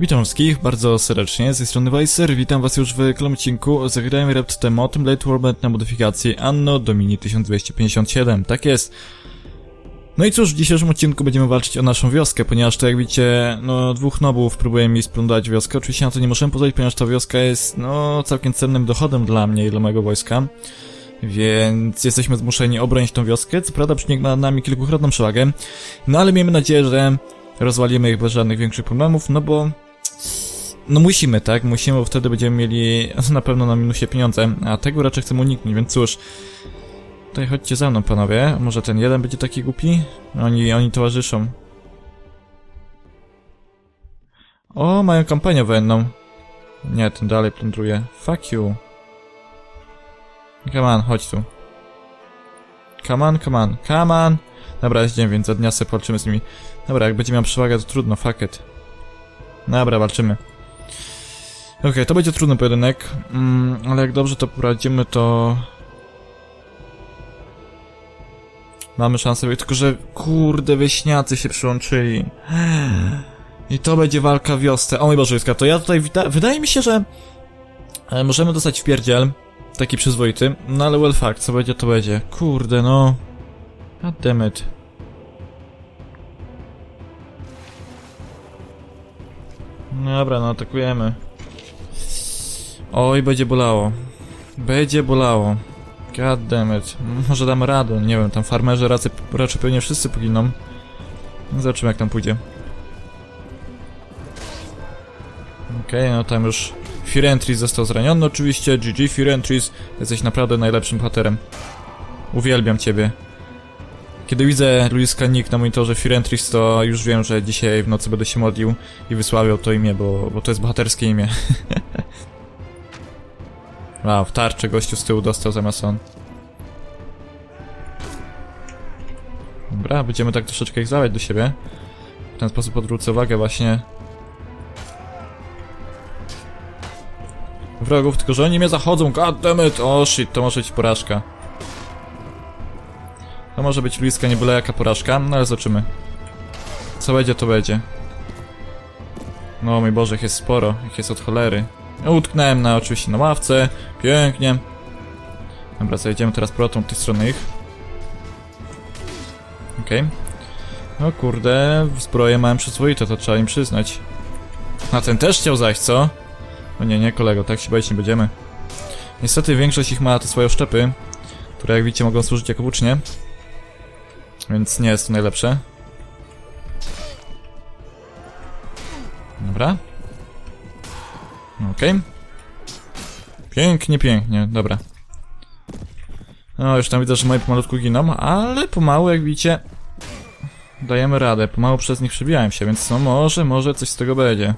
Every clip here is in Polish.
Witam wszystkich bardzo serdecznie, z tej strony Weiser, witam was już w kolejnym odcinku. Zagrałem Rept Temo Team Late Warband na modyfikacji Anno Domini 1257, tak jest. No i cóż, w dzisiejszym odcinku będziemy walczyć o naszą wioskę, ponieważ to jak widzicie, no dwóch nobów próbuje mi splądać wioskę. Oczywiście na to nie możemy pozwolić, ponieważ ta wioska jest, no, całkiem cennym dochodem dla mnie i dla mojego wojska. Więc jesteśmy zmuszeni obronić tą wioskę, co prawda przyniegła nad nami kilkukrotną przewagę, no ale miejmy nadzieję, że rozwalimy ich bez żadnych większych problemów, no bo no musimy, tak? Musimy, bo wtedy będziemy mieli na pewno na minusie pieniądze, a tego raczej chcemy uniknąć, więc cóż. Tutaj chodźcie za mną, panowie. Może ten jeden będzie taki głupi? Oni, oni towarzyszą. O, mają kampanię wojenną. Nie, ten dalej plądruje. Fuck you. Come on, chodź tu. Come on, come on, come on. Dobra, jest dzień, więc za dnia sobie walczymy z nimi. Dobra, jak będzie miał przewagę, to trudno, fuck it. Dobra, walczymy. Okej, to będzie trudny pojedynek, mm, ale jak dobrze to poradzimy, to... Mamy szansę, tylko że kurde, wieśniacy się przyłączyli. I to będzie walka wiosce. O mój Boże, to ja tutaj wydaje mi się, że e, możemy dostać w pierdziel, taki przyzwoity, no ale well fuck, co będzie to będzie. Kurde, no. God damn it. Dobra, no atakujemy. Oj, będzie bolało. Będzie bolało. God damn it. Może dam radę, nie wiem, tam farmerzy raczej, raczej pewnie wszyscy poginą. Zobaczymy jak tam pójdzie. Okej, no tam już Firentris został zraniony oczywiście, GG Firentris, jesteś naprawdę najlepszym bohaterem. Uwielbiam ciebie. Kiedy widzę Luiska Nick na monitorze Firentris, to już wiem, że dzisiaj w nocy będę się modlił i wysławiał to imię, bo, bo to jest bohaterskie imię. wow, tarczę gościu z tyłu dostał zamiast on. Dobra, będziemy tak troszeczkę ich zawać do siebie. W ten sposób odwrócę uwagę właśnie wrogów, tylko że oni mnie zachodzą, goddammit, o shit, to może być porażka. To może być bliska nie byle jaka porażka, no ale zobaczymy. Co będzie, to będzie. No mój Boże, ich jest sporo, ich jest od cholery. Utknąłem na, oczywiście na ławce, pięknie. Dobra, zajdziemy teraz protą od tej strony ich. Okej. No kurde, zbroje mają przyzwoite, to trzeba im przyznać. A ten też chciał zaś, co? O nie, nie kolego, tak się bawić nie będziemy. Niestety większość ich ma te swoje oszczepy, które jak widzicie mogą służyć jako włócznie. Więc nie jest to najlepsze. Dobra. Okej. Pięknie, pięknie, dobra. No, już tam widzę, że moje pomalutku giną, ale pomału, jak widzicie, dajemy radę. Pomału przez nich przebijałem się, więc no może, może coś z tego będzie.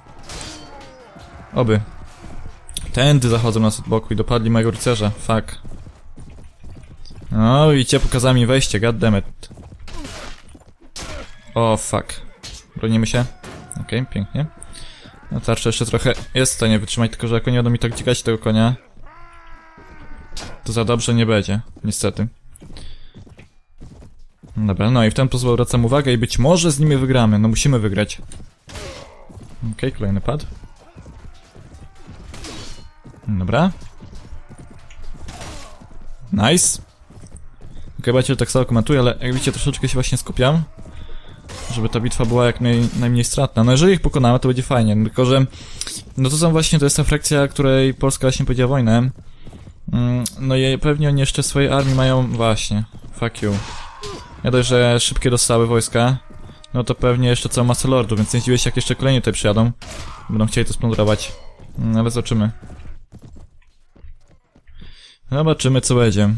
Oby. Tędy zachodzą nas od boku i dopadli mojego rycerza. Fuck. No, widzicie, pokazałem mi wejście, goddammit. O, fuck. Bronimy się. Okej, pięknie. No tarcza jeszcze trochę jest w stanie wytrzymać, tylko że jak oni będą mi tak dzikać tego konia, to za dobrze nie będzie, niestety. Dobra, no i w ten sposób zwracam uwagę i być może z nimi wygramy. No musimy wygrać. Okej, kolejny pad. Dobra. Nice. Okej, okay, tak samo komentuję, ale jak widzicie, troszeczkę się właśnie skupiam. Żeby ta bitwa była jak naj, najmniej stratna. No jeżeli ich pokonamy, to będzie fajnie. No, tylko, że... No to są właśnie, to jest ta frakcja, której Polska właśnie powiedziała wojnę. Mm, no i pewnie oni jeszcze swojej armii mają... Właśnie. Fuck you. Nie dość, że szybkie dostały wojska. No to pewnie jeszcze całą masę lordów, więc nie zdziwię się, jak jeszcze kolejni tutaj przyjadą. Będą chcieli to splądrować. Mm, ale zobaczymy. Zobaczymy co będzie.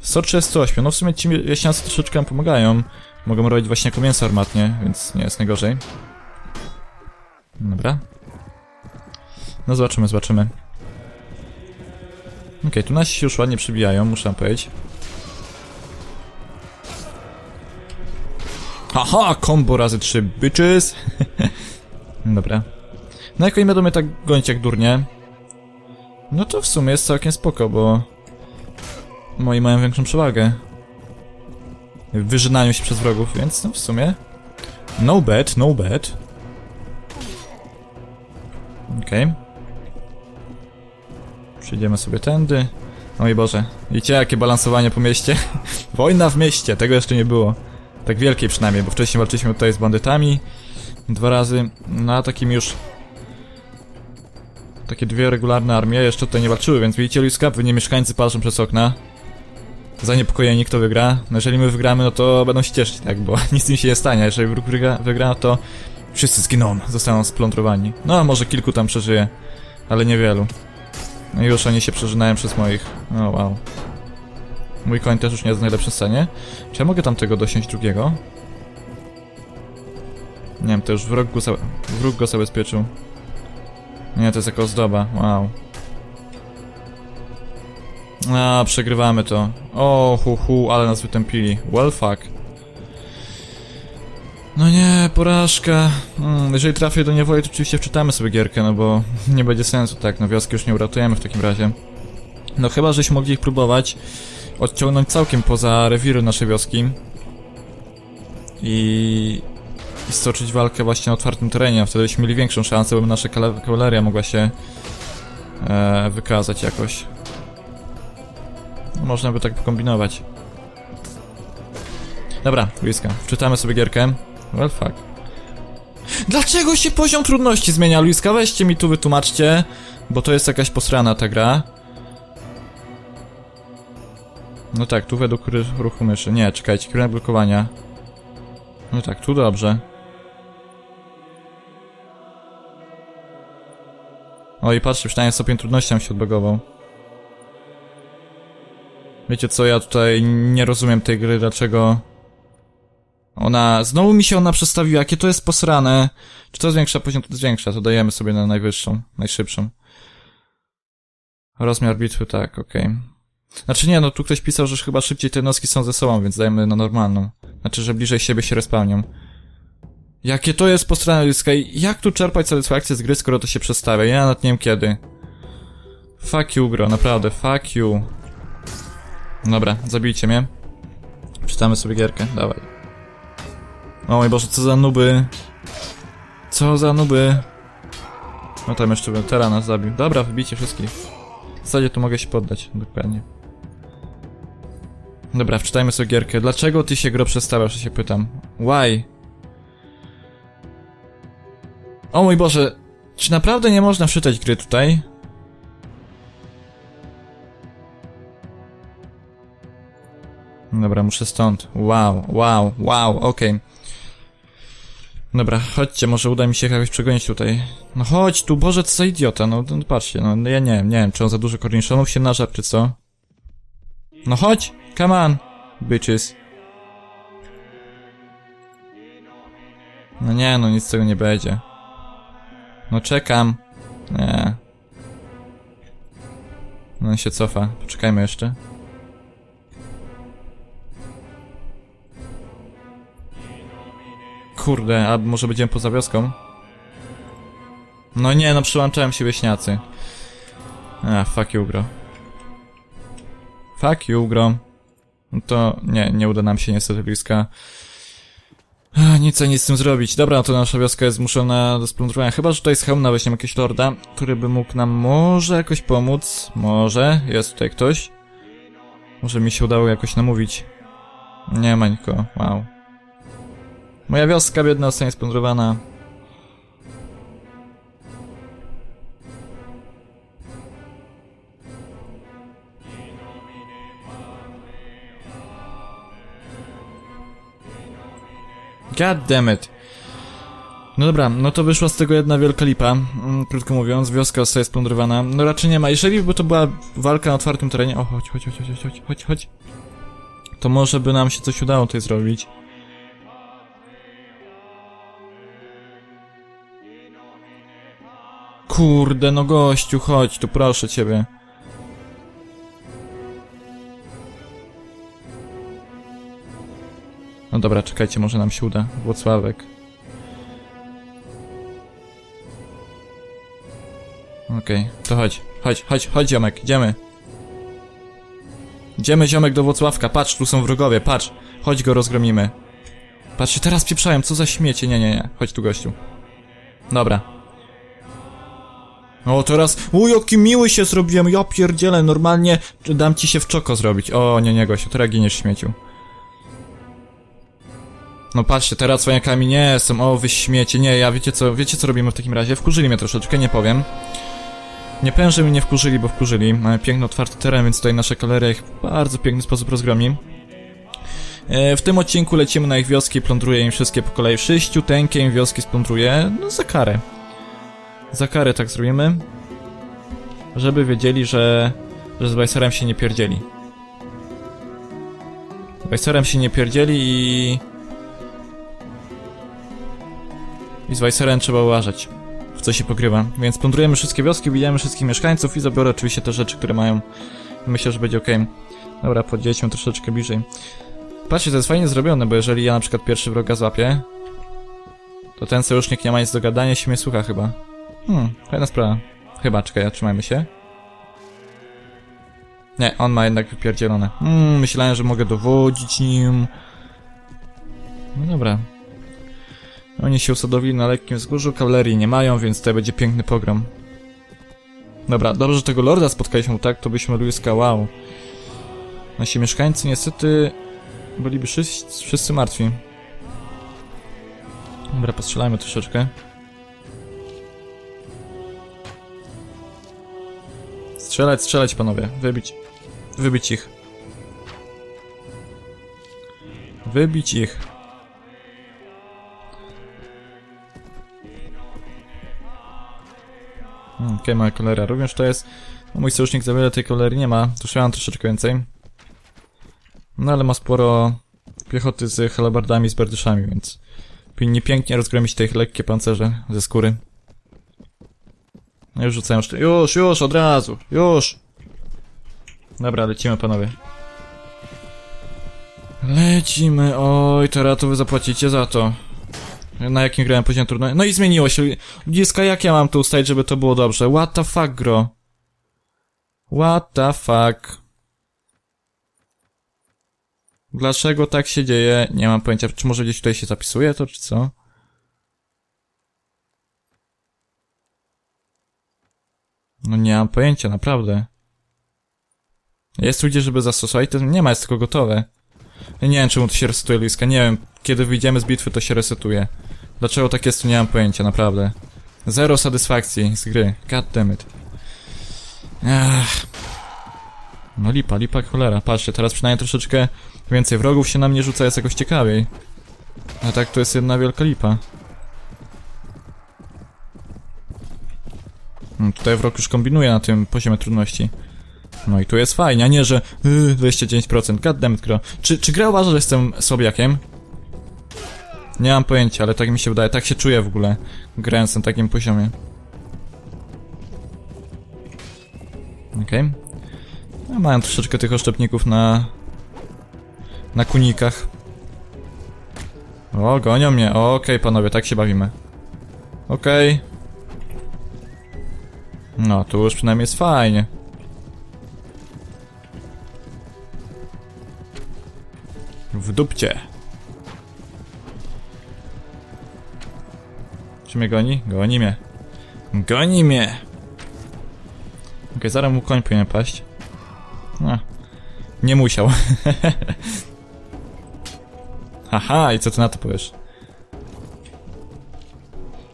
138, no w sumie ci wieśniacy troszeczkę pomagają. Mogą robić właśnie jako mięso armatnie, więc nie jest najgorzej. Dobra. No zobaczymy, zobaczymy. Okej, okay, tu nasi się już ładnie przybijają, muszę powiedzieć. Haha, combo razy 3 bitches! Dobra. No jak oni będą mnie tak gonić jak durnie, no to w sumie jest całkiem spoko, bo moi mają większą przewagę w wyżynaniu się przez wrogów, więc no w sumie No bad, no bad. Okej. Przejdziemy sobie tędy. Oj Boże, widzicie jakie balansowanie po mieście? Wojna w mieście, tego jeszcze nie było. Tak wielkiej przynajmniej, bo wcześniej walczyliśmy tutaj z bandytami. Dwa razy, no a takim już... Takie dwie regularne armie jeszcze tutaj nie walczyły, więc widzicie, Luis Cup, nie mieszkańcy patrzą przez okna. Zaniepokojeni, kto wygra. No jeżeli my wygramy, no to będą się cieszyć, tak, bo nic im się nie stanie. Jeżeli wróg wygra, wygra to wszyscy zginą, zostaną splądrowani. No, może kilku tam przeżyje, ale niewielu. No już oni się przeżynają przez moich. O, wow. Mój koń też już nie jest w najlepszym stanie. Czy ja mogę tam tego dosiąść drugiego? Nie wiem, to już wróg go, wróg go zabezpieczył. Nie, to jest jako ozdoba, wow. A, przegrywamy to. O, hu, hu, ale nas wytępili. Well, fuck. No nie, porażka. Hmm, jeżeli trafię do niewoli, to oczywiście wczytamy sobie gierkę, no bo nie będzie sensu, tak, no wioski już nie uratujemy w takim razie. No chyba, żeśmy mogli ich próbować odciągnąć całkiem poza rewiry naszej wioski. I... I stoczyć walkę właśnie na otwartym terenie, wtedy byśmy mieli większą szansę, bo nasza kawaleria mogła się e, wykazać jakoś. Można by tak pokombinować. Dobra, Luiska, wczytamy sobie gierkę. Well fuck. Dlaczego się poziom trudności zmienia, Luiska? Weźcie mi tu, wytłumaczcie, bo to jest jakaś posrana ta gra. No tak, tu według ruchu myszy. Nie, czekajcie, kierunek blokowania. No tak, tu dobrze. O i patrzcie, przynajmniej stopień trudności nam się odbagował. Wiecie co, ja tutaj nie rozumiem tej gry, dlaczego... Ona... Znowu mi się ona przestawiła, jakie to jest posrane. Czy to zwiększa poziom? To zwiększa, to dajemy sobie na najwyższą, najszybszą. Rozmiar bitwy, tak, okej. Znaczy nie, no tu ktoś pisał, że chyba szybciej te jednostki są ze sobą, więc dajmy na normalną. Znaczy, że bliżej siebie się respawnią. Jakie to jest ludzka i jak tu czerpać satysfakcję z gry, skoro to się przestawia? Ja nawet nie wiem kiedy. Fuck you, gro, naprawdę, fuck you. Dobra, zabijcie mnie. Czytamy sobie gierkę, dawaj. O mój Boże, co za nuby. Co za nuby. No tam jeszcze by Tera nas zabił. Dobra, wybijcie wszystkich. W zasadzie tu mogę się poddać, dokładnie. Dobra, wczytajmy sobie gierkę. Dlaczego ty się gro przestawiasz, się pytam. Why? O mój Boże, czy naprawdę nie można wczytać gry tutaj? Dobra, muszę stąd. Wow, wow, wow, okej. Dobra, chodźcie, może uda mi się jakoś przegonić tutaj. No chodź tu, Boże, co za idiota, no, no patrzcie, no ja nie wiem, nie wiem, czy on za dużo korniszonów się nażar, czy co? No chodź, come on, bitches. No nie, no nic z tego nie będzie. No czekam. Nie. No on się cofa, poczekajmy jeszcze. Kurde, a może będziemy poza wioską? No nie, no przyłączałem się wieśniacy. A, fuck you, gro. Fuck you, gro. No to nie, nie uda nam się niestety bliska. Nic, nic z tym zrobić. Dobra, no to nasza wioska jest zmuszona do splądrowania. Chyba, że tutaj z hełmna weźmiemy jakiegoś lorda, który by mógł nam może jakoś pomóc. Może. Jest tutaj ktoś. Może mi się udało jakoś namówić. Nie ma nikogo. Wow. Moja wioska biedna zostanie splądrowana. God damn it. No dobra, no to wyszła z tego jedna wielka lipa, mm, krótko mówiąc, wioska zostaje splądrowana. No raczej nie ma, jeżeli by to była walka na otwartym terenie, o chodź, chodź, chodź, chodź, chodź, chodź, chodź, to może by nam się coś udało tutaj zrobić. Kurde, no gościu, chodź tu, proszę ciebie. No dobra, czekajcie, może nam się uda. Włocławek. Okej, to chodź, chodź, chodź, chodź ziomek, idziemy. Idziemy ziomek do Włocławka, patrz, tu są wrogowie, patrz. Chodź go rozgromimy. Patrzcie, teraz pieprzają, co za śmiecie. Nie, nie, nie. Chodź tu, gościu. Dobra. O, teraz... O, jaki miły się zrobiłem, ja pierdzielę, normalnie dam ci się w czoko zrobić. O, nie, nie, gościu, teraz giniesz śmieciu. No patrzcie, teraz cwaniakami nie jestem, o wy śmiecie, nie, ja wiecie co, wiecie co robimy w takim razie? Wkurzyli mnie troszeczkę, nie powiem. Nie powiem, że mnie nie wkurzyli, bo wkurzyli. Mamy piękny, otwarty teren, więc tutaj nasza kaleria ich w bardzo piękny sposób rozgromi. E, w tym odcinku lecimy na ich wioski, plądruję im wszystkie po kolei. Sześciuteńkie im wioski splądruję, no za karę. Za karę tak zrobimy. Żeby wiedzieli, że, że z Bajserem się nie pierdzieli. Z Bajserem się nie pierdzieli i... I z Weisserem trzeba uważać, w co się pokrywa. Więc plądrujemy wszystkie wioski, bijemy wszystkich mieszkańców i zabiorę oczywiście te rzeczy, które mają. Myślę, że będzie ok. Dobra, podjedźmy troszeczkę bliżej. Patrzcie, to jest fajnie zrobione, bo jeżeli ja na przykład pierwszy wroga złapię, to ten sojusznik nie ma nic do gadania, się mnie słucha chyba. Hmm, fajna sprawa. Chyba, czekaj, trzymajmy się. Nie, on ma jednak wypierdzielone. Hmm, myślałem, że mogę dowodzić nim. No dobra. Oni się usadowili na lekkim wzgórzu, kawalerii nie mają, więc tutaj będzie piękny pogrom. Dobra, dobrze, że tego lorda spotkaliśmy, tak to byśmy Luiska, wow. Nasi mieszkańcy niestety byliby wszyscy, wszyscy martwi. Dobra, postrzelajmy troszeczkę. Strzelać, strzelać panowie, wybić. Wybić ich. Wybić ich. Okej, moja kolera. Również to jest... No, mój sojusznik za wiele tej kolery nie ma. Tu mam troszeczkę więcej. No ale ma sporo piechoty z halabardami, z berdyszami, więc... Powinni pięknie rozgromić te ich lekkie pancerze ze skóry. No już rzucają szty... Już, już, od razu! Już! Dobra, lecimy panowie. Lecimy, oj, to wy zapłacicie za to. Na jakim grałem poziom trudno. No i zmieniło się. Ludziska, jak ja mam tu ustać, żeby to było dobrze? What the fuck, gro? What the fuck? Dlaczego tak się dzieje? Nie mam pojęcia. Czy może gdzieś tutaj się zapisuje to, czy co? No nie mam pojęcia, naprawdę. Jest tu gdzie, żeby zastosować, to nie ma, jest tylko gotowe. Nie wiem, czemu to się resetuje, Luiska, nie wiem. Kiedy wyjdziemy z bitwy, to się resetuje. Dlaczego tak jest, to nie mam pojęcia, naprawdę. Zero satysfakcji z gry. God damn it. Ach. No lipa, lipa cholera. Patrzcie, teraz przynajmniej troszeczkę więcej wrogów się na mnie rzuca, jest jakoś ciekawiej. A tak to jest jedna wielka lipa. Hmm, tutaj wrog już kombinuje na tym poziomie trudności. No i tu jest fajnie, a nie, że yy, 29%, goddammit gro. Czy, czy gra uważa, że jestem słabiakiem? Nie mam pojęcia, ale tak mi się wydaje, tak się czuję w ogóle, grając na takim poziomie. Okej. Okay. No, mają troszeczkę tych oszczepników na... Na kunikach. O, gonią mnie, okej okay, panowie, tak się bawimy. Okej. Okay. No, tu już przynajmniej jest fajnie. W dupcie. Mnie goni? Goni mnie. Goni mnie! Okay, zaraz mu koń powinien paść. No. Nie musiał. Haha, i co ty na to powiesz?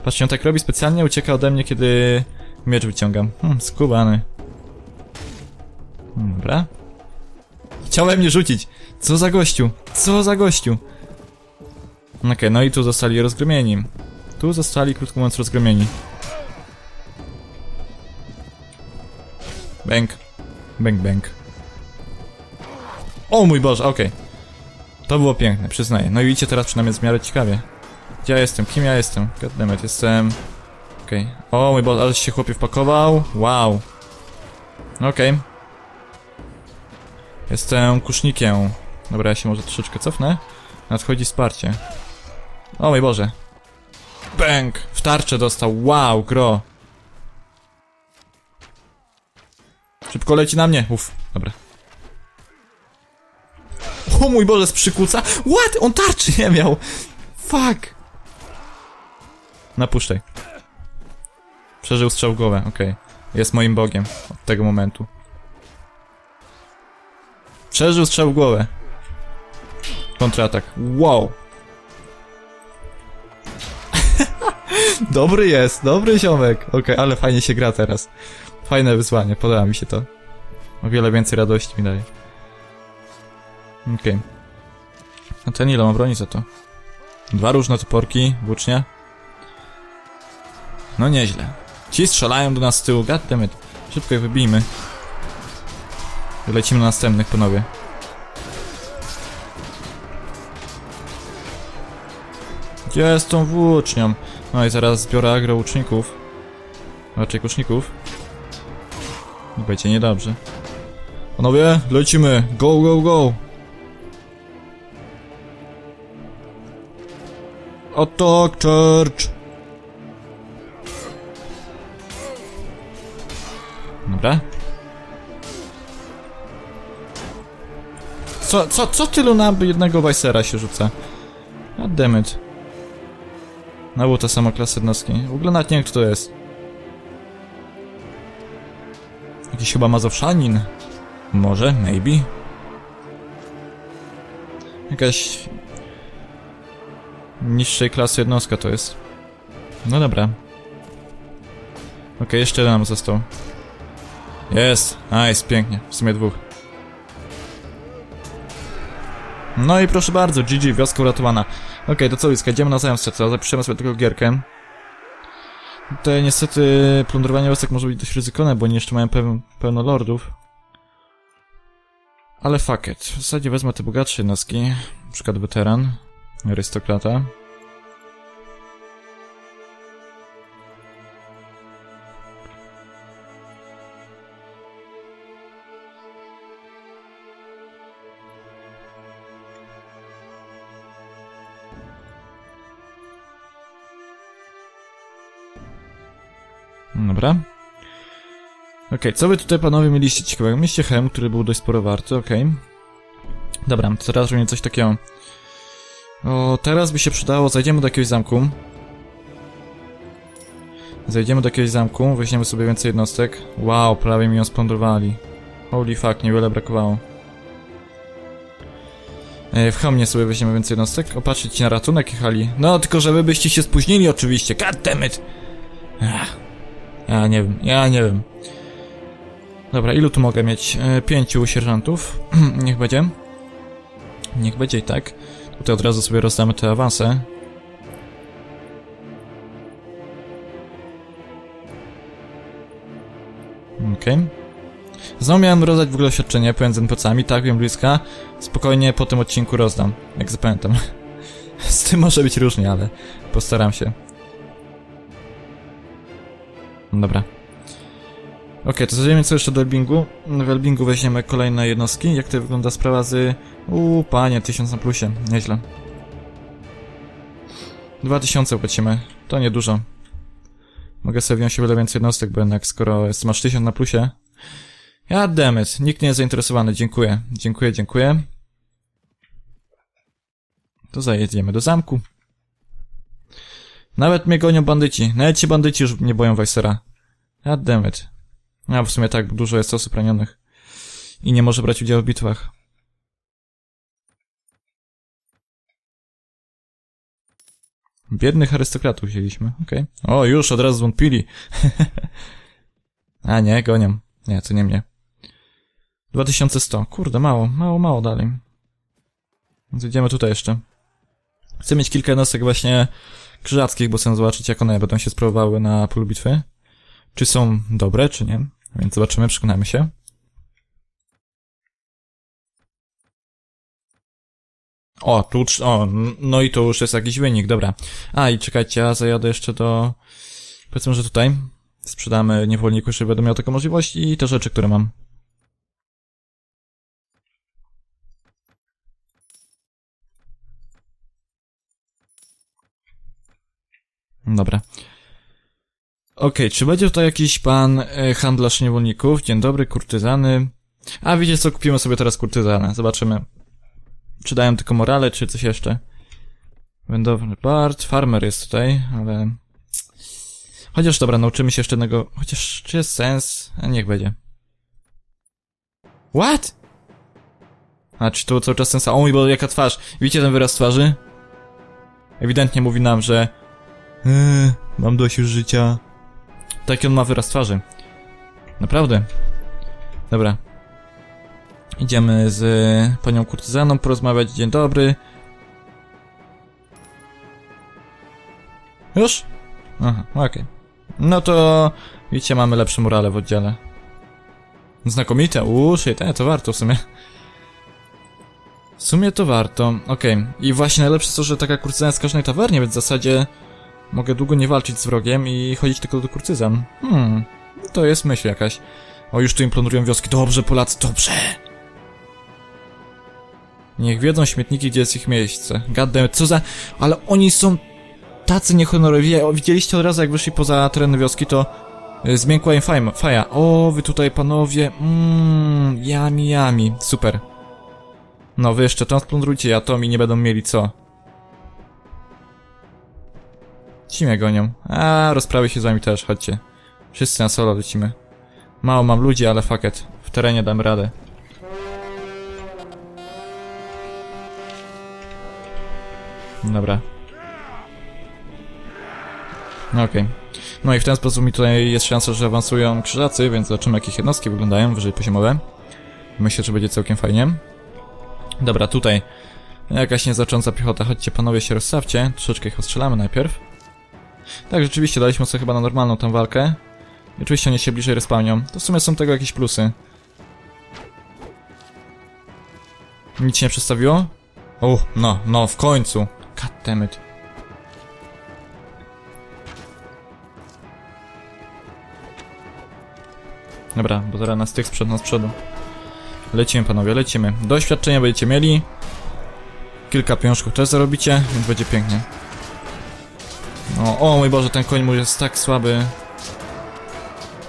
Patrzcie, on tak robi specjalnie, ucieka ode mnie, kiedy miecz wyciągam. Hmm, skubany. Dobra. Chciałem mnie rzucić. Co za gościu? Co za gościu? Okej, okay, no i tu zostali rozgromieni. Tu zostali, krótko mówiąc, rozgromieni. Bęk. Bęk, bęk. O mój Boże, okej. Okay. To było piękne, przyznaję. No i widzicie, teraz przynajmniej w miarę ciekawie. Gdzie ja jestem? Kim ja jestem? Goddammit, jestem... Okej. Okay. O mój Boże, ale się chłopie wpakował. Wow. Okej. Okay. Jestem kusznikiem. Dobra, ja się może troszeczkę cofnę. Nadchodzi wsparcie. O mój Boże. Bęk! W tarczę dostał. Wow, gro. Szybko leci na mnie. Uff, dobra. O mój Boże, z przykuca. What? On tarczy nie miał. Fuck! Napuszczaj. Przeżył strzał głowę, okej. Jest moim bogiem od tego momentu. Przeżył strzał głowę. Kontratak. Wow! Dobry jest, dobry ziomek. Okej, ale fajnie się gra teraz. Fajne wyzwanie, podoba mi się to. O wiele więcej radości mi daje. Okej. A ten ile ma broni za to? Dwa różne toporki, włócznia. No nieźle. Ci strzelają do nas z tyłu, goddammit. Szybko je wybijmy. Lecimy na następnych, panowie. Gdzie jest tą włócznią? No i zaraz zbiorę agro łuczników. Raczej kuszników. I będzie niedobrze. Panowie, lecimy! Go, go, go! Attack Church! Dobra. Co, co, co tylu na jednego Weissera się rzuca? Goddammit. Znowu ta sama klasa jednostki. W ogóle nawet nie wiem kto to jest. Jakiś chyba Mazowszanin. Może, maybe. Jakaś niższej klasy jednostka to jest. No dobra. Okej, jeszcze jeden nam został. Jest, nice, pięknie. W sumie dwóch. No i proszę bardzo, GG, wioska uratowana. Okej, to co, Liska, idziemy na zając co? Zapiszemy sobie tylko gierkę. Tutaj niestety plądrowanie wiosek może być dość ryzykowne, bo oni jeszcze mają peł pełno lordów. Ale fuck it. W zasadzie wezmę te bogatsze jednostki. Na przykład weteran, arystokrata. Okej, co wy tutaj panowie mieliście ciekawego? Mieliście hem, który był dość sporo warty, okej. Dobra, to teraz robimy coś takiego. O, teraz by się przydało, zajdziemy do jakiegoś zamku. Zajdziemy do jakiegoś zamku, weźmiemy sobie więcej jednostek. Wow, prawie mi ją splądrowali. Holy fuck, niewiele brakowało. E, W Hamnie sobie weźmiemy więcej jednostek. Opatrzyć ci na ratunek jechali. No, tylko żeby byście się spóźnili oczywiście. God. Ja nie wiem, ja nie wiem. Dobra, ilu tu mogę mieć? E, pięciu sierżantów. Niech będzie. Niech będzie i tak. Tutaj od razu sobie rozdamy te awanse. Okej. Znowu miałem rozdać w ogóle oświadczenie pomiędzy NPC-ami, tak wiem bliska. Spokojnie po tym odcinku rozdam, jak zapamiętam. Z tym może być różnie, ale postaram się. Dobra. Okej, to zajdziemy co jeszcze do Elbingu. W Elbingu weźmiemy kolejne jednostki. Jak to wygląda sprawa z... Uuu, panie, 1000 na plusie. Nieźle. 2000 płacimy. To niedużo. Mogę sobie wziąć o wiele więcej jednostek, bo jednak skoro masz 1000 na plusie... Ja it. Nikt nie jest zainteresowany. Dziękuję. Dziękuję, dziękuję. To zajedziemy do zamku. Nawet mnie gonią bandyci. Nawet ci bandyci już nie boją Weissera. God damn. A w sumie tak, dużo jest osób ranionych. I nie może brać udziału w bitwach. Biednych arystokratów wzięliśmy, okej. O, już od razu zwątpili. A nie, gonią. Nie, to nie mnie. 2100. Kurde, mało, mało, mało dalej. Więc idziemy tutaj jeszcze. Chcę mieć kilka jednostek właśnie krzyżackich, bo chcę zobaczyć, jak one będą się sprawowały na polu bitwy. Czy są dobre, czy nie. Więc zobaczymy, przekonamy się. O, tu, o, no i to już jest jakiś wynik, dobra. A, i czekajcie, ja zajadę jeszcze do... Powiedzmy, że tutaj sprzedamy niewolniku, żeby będę miał taką możliwość i te rzeczy, które mam. Dobra. Okej, czy będzie tutaj jakiś pan e, handlarz niewolników? Dzień dobry, kurtyzany. A wiecie co, kupimy sobie teraz kurtyzanę. Zobaczymy. Czy dają tylko morale, czy coś jeszcze. Wędowny Bart, farmer jest tutaj, ale... Chociaż dobra, nauczymy się jeszcze jednego... Chociaż, czy jest sens? A niech będzie. What? A, czy tu cały czas ten sam... O mój Boże, jaka twarz! Widzicie ten wyraz twarzy? Ewidentnie mówi nam, że... Eee, mam dość już życia. Taki on ma wyraz twarzy. Naprawdę. Dobra. Idziemy z panią kurtyzaną porozmawiać. Dzień dobry. Już? Aha, okej. No to... Widzicie, mamy lepsze murale w oddziale. Znakomite, uuu, shit, e, to warto w sumie. W sumie to warto, okej. I właśnie najlepsze to, że taka kurtyzana jest w każdej tawernie, więc w zasadzie mogę długo nie walczyć z wrogiem i chodzić tylko do kurtyzan. Hmm, to jest myśl jakaś. O, już tu im planują wioski. Dobrze, Polacy, dobrze! Niech wiedzą śmietniki, gdzie jest ich miejsce. Gaddę, co za... Ale oni są tacy niehonorowi. Widzieliście od razu, jak wyszli poza tereny wioski, to y, zmiękła im fajma- faja. O, wy tutaj panowie, mmm, jami, jami. Super. No, wy jeszcze to splądrujcie, ja to mi nie będą mieli co. Ci gonią. A, rozprawię się z wami też, chodźcie. Wszyscy na solo lecimy. Mało mam ludzi, ale fuck it. W terenie dam radę. Dobra. No okej. No i w ten sposób mi tutaj jest szansa, że awansują krzyżacy, więc zobaczymy jak ich jednostki wyglądają, wyżej poziomowe. Myślę, że będzie całkiem fajnie. Dobra, tutaj jakaś nieznacząca piechota. Chodźcie panowie się rozstawcie. Troszeczkę ich ostrzelamy najpierw. Tak, rzeczywiście daliśmy sobie chyba na normalną tę walkę. I oczywiście oni się bliżej respawnią. To w sumie są tego jakieś plusy. Nic się nie przedstawiło? O, no, no, w końcu. God. Dobra, bo zaraz nas tych sprzed nas przodu. Lecimy panowie, lecimy. Doświadczenia będziecie mieli. Kilka pieniążków też zarobicie, więc będzie pięknie. O, o mój Boże, ten koń mój jest tak słaby.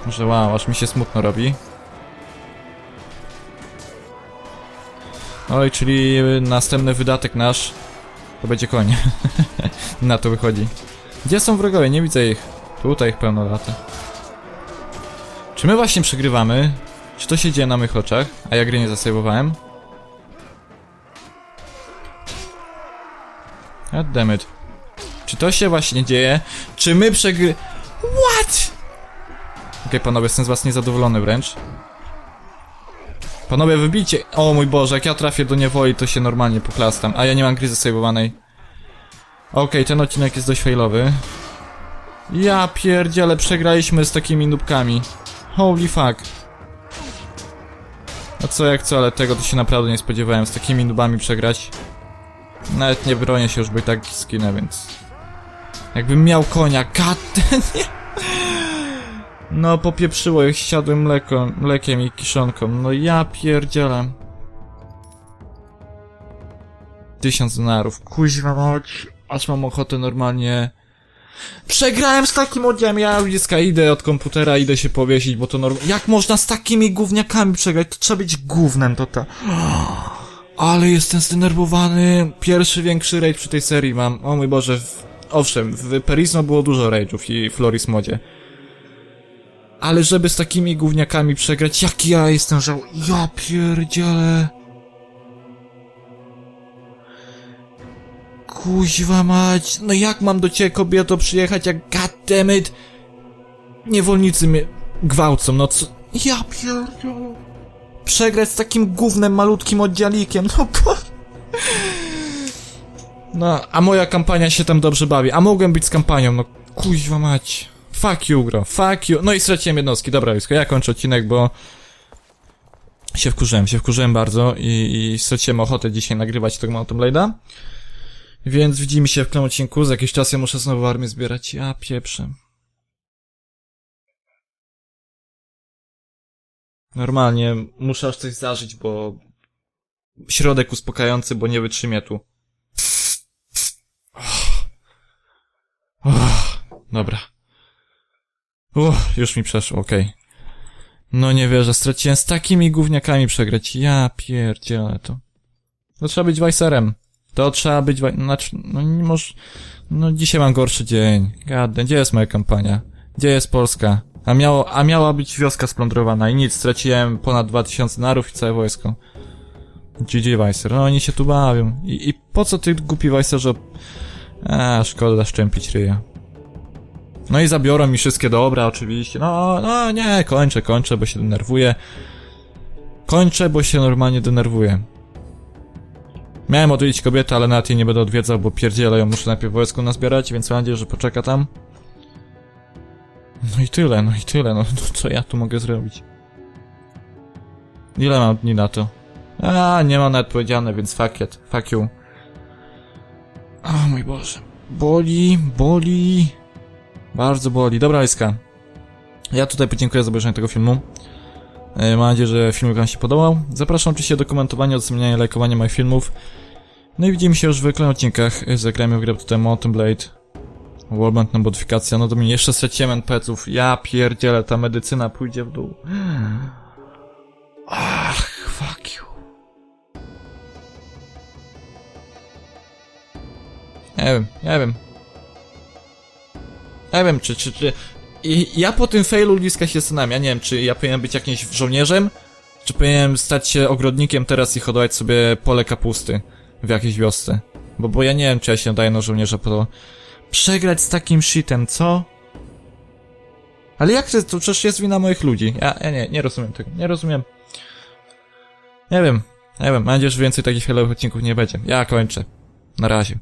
Że wow, aż mi się smutno robi. Oj, czyli następny wydatek nasz to będzie koń. Na to wychodzi. Gdzie są wrogowie? Nie widzę ich. Tutaj ich pełno lata. Czy my właśnie przegrywamy? Czy to się dzieje na mych oczach? A ja gry nie zasejwowałem? God damn it. Czy to się właśnie dzieje? Czy my przegry... What? Okej, panowie, jestem z was niezadowolony wręcz. Panowie, wybijcie... O mój Boże, jak ja trafię do niewoli, to się normalnie poklastam. A ja nie mam gry zasejwowanej. Okej, ten odcinek jest dość failowy. Ja pierdziele, przegraliśmy z takimi nubkami. Holy fuck. A co jak co, ale tego to się naprawdę nie spodziewałem. Z takimi nubami przegrać. Nawet nie bronię się już, bo tak skinę, więc... Jakbym miał konia, kat... nie. No, popieprzyło, jak siadłem mleko, mlekiem i kiszonką. No ja pierdzielę. Tysiąc dolarów. Kuźwa mać. Aż mam ochotę normalnie... Przegrałem z takim oddziałem, ja dziecka idę od komputera, idę się powiesić, bo to normalnie... Jak można z takimi gówniakami przegrać? To trzeba być gównem, to ta... Ale jestem zdenerwowany. Pierwszy większy raid przy tej serii mam. O mój Boże. Owszem, w Perisno było dużo rage'ów i Floris modzie. Ale żeby z takimi gówniakami przegrać, jak ja jestem żał... Ja pierdzielę... Kuźwa mać, no jak mam do ciebie kobieto przyjechać, jak goddammit... Niewolnicy mnie gwałcą, no co... Ja pierdzielę... Przegrać z takim gównem malutkim oddzialikiem, no bo... No, a moja kampania się tam dobrze bawi, a mogłem być z kampanią, no kuźwa mać... Fuck you, gro. Fuck you. No i straciłem jednostki. Dobra, Wisko, ja kończę odcinek, bo... Się wkurzyłem, się wkurzyłem bardzo i, i straciłem ochotę dzisiaj nagrywać tego Mountain Blade'a. Więc widzimy się w kolejnym odcinku. Za jakiś czas ja muszę znowu armię zbierać. Ja pieprzę. Normalnie muszę aż coś zażyć, bo... Środek uspokajający, bo nie wytrzymię tu. Uff, dobra. Uff, już mi przeszło, okej. No nie wierzę, straciłem z takimi gówniakami przegrać. Ja pierdzielę to. No trzeba być Vicerem. To trzeba być, wa- znaczy, no nie może, no dzisiaj mam gorszy dzień. Gaddę, gdzie jest moja kampania? Gdzie jest Polska? A miało, a miała być wioska splądrowana i nic, straciłem ponad 2000 narów i całe wojsko. GG Weiser, no oni się tu bawią. I, i po co ty głupi Weiser, że... A, szkoda szczępić ryja. No i zabiorą mi wszystkie dobra, oczywiście. No, no nie, kończę, kończę, bo się denerwuję. Kończę, bo się normalnie denerwuję. Miałem odwiedzić kobietę, ale nawet jej nie będę odwiedzał, bo pierdzielę ją muszę najpierw wojsku nazbierać, więc mam nadzieję, że poczeka tam. No i tyle, no i tyle, no, no co ja tu mogę zrobić? Ile mam dni na to? A, nie mam nawet powiedziane, więc fuck it, fuck you. O mój Boże. Boli, boli. Bardzo boli. Dobra, Iska. Ja tutaj podziękuję za obejrzenie tego filmu. E, Mam nadzieję, że film Wam się podobał. Zapraszam oczywiście do komentowania, oceniania lajkowania moich filmów. No i widzimy się już w kolejnych odcinkach. Zagrajmy w grę tutaj Mountain Blade. Warband na modyfikacja. No to mi jeszcze straciłem NPC-ów. Ja pierdzielę, ta medycyna pójdzie w dół. Ach, fuck you. Nie wiem, nie wiem. Nie wiem, czy, czy, czy... I ja po tym failu Liska się zastanawiam, ja nie wiem, czy ja powinienem być jakimś żołnierzem, czy powinienem stać się ogrodnikiem teraz i hodować sobie pole kapusty w jakiejś wiosce. Bo, bo ja nie wiem, czy ja się nadaję na żołnierza po. Przegrać z takim shitem, co? Ale jak to, to przecież jest wina moich ludzi. Ja, ja nie, nie rozumiem tego, nie rozumiem. Nie wiem, nie wiem, mam nadzieję, że więcej takich odcinków nie będzie. Ja kończę. Na razie.